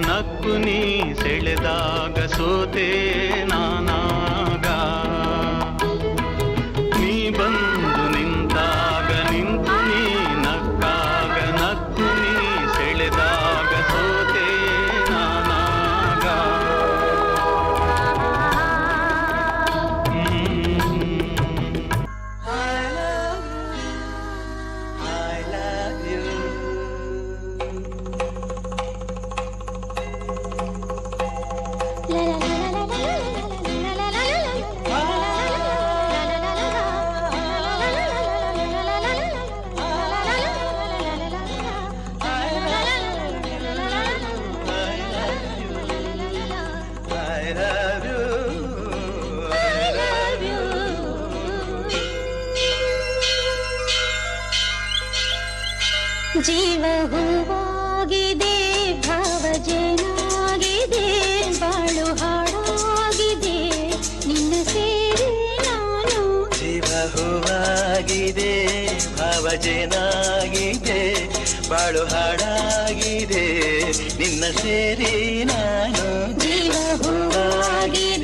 ನಕ್ಕು ನೀ ಸೆಳೆದಾಗ ಸೋತೆ ನಾನಾ ದೇವ ಹೂವಾಗಿದೆ ಭಾವಜನಾಗಿದೆ ಬಾಳು ಹಾಡಾಗಿದೆ ನಿನ್ನ ಸೇರಿ ನಾನು. ಜೀವ ಹೂವಾಗಿದೆ ಭಾವಜನಾಗಿದೆ ಬಾಳು ಹಾಡಾಗಿದೆ ನಿನ್ನ ಸೇರಿ ನಾನು. ಜೀವ ಹೂವಾಗಿದೆ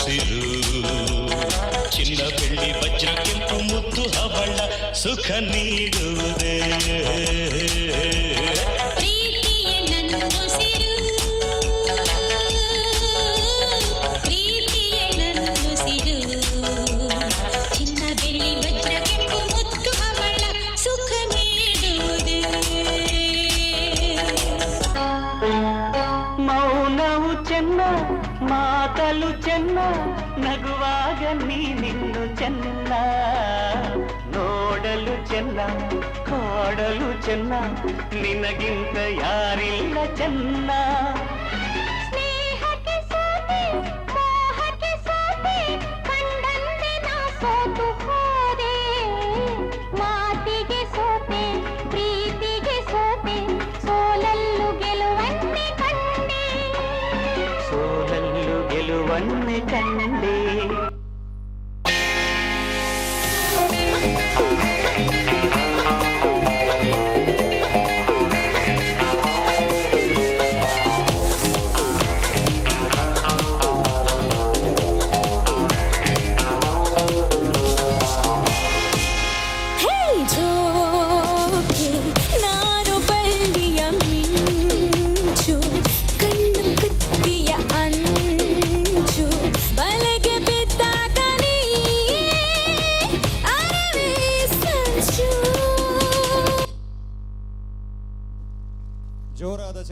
ಹಸಿರು ಚಿನ್ನ ಬೆಳ್ಳಿ ವಜ್ರ ಕೆಂಪು ಮುದ್ದು ಹವಳ ಸುಖ ನೀಡುವುದೇ ನಗುವಾಗ ನೀ ನಿನ್ನು ಚೆನ್ನ ನೋಡಲು ಚೆನ್ನ ಕಾಡಲು ಚೆನ್ನ ನಿನಗಿಂತ ಯಾರಿಲ್ಲ ಚೆನ್ನ கண்ணு கண்டே.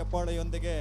ಚಪ್ಪಾಳೆಯೊಂದಿಗೆ